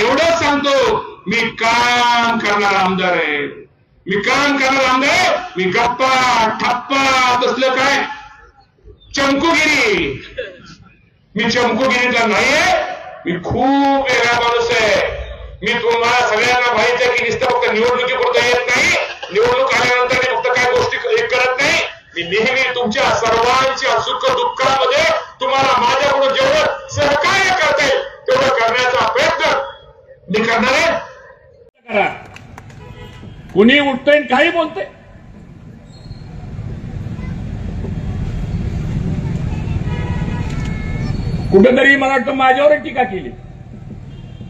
एवढंच सांगतो मी काम करणार आमदार आहे. मी काम करणार आमदार मी गप्पा ठप्पा तसलं काय? चमकुगिरी. मी चमकुगिरीचा नाहीये मी खूप वेगळा माणूस आहे. मी तुम्हाला सगळ्यांना माहिती आहे की नुसतं फक्त निवडणुकी पुरता येत नाही. निवडणूक आल्यानंतर मी फक्त काय गोष्टी हे करत नाही. मी नेहमी तुमच्या सर्वांच्या सुख दुःखामध्ये तुम्हाला करणार? आहे करा कुणी उठतंय काही बोलतंय? कुठेतरी मला वाटतं माझ्यावर टीका केली.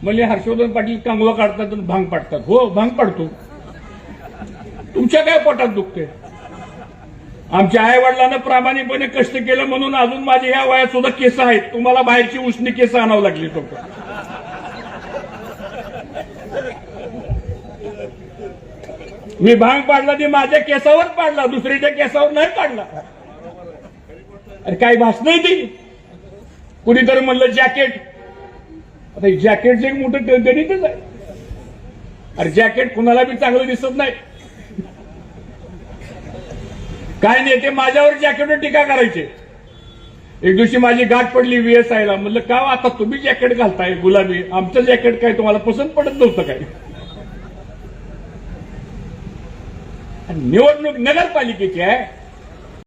म्हणजे हर्षवर्धन पाटील कांगवा काढतात भांग पाडतात. हो भांग पाडतो. तुमच्या काय पोटात दुखते आमच्या आई वडिलांना प्रामाणिकपणे कष्ट केलं म्हणून अजून माझ्या ह्या वयात सुद्धा केस आहेत. तुम्हाला बाहेरची उष्णी केस आणावं लागली फक्त मी भांग पाडला ते माझ्या केसावर पाडला दुसरीच्या केसावर नाही पाडला. अरे काय भाषण आहे ती. कुणीतरी म्हणलं जॅकेट. आता जॅकेटचं एक मोठं ग- गणितच आहे. अरे जॅकेट कुणाला बी चांगलं दिसत नाही. काय नाही ते माझ्यावर जॅकेटवर टीका करायचे? एक दिवशी माझी गाठ पडली VSI ला. म्हणलं का हो, आता तुम्ही जॅकेट घालताय गुलाबी? आमचं जॅकेट काय तुम्हाला पसंत पडत नव्हतं काय? निवडणूक नगरपालिकेची आहे.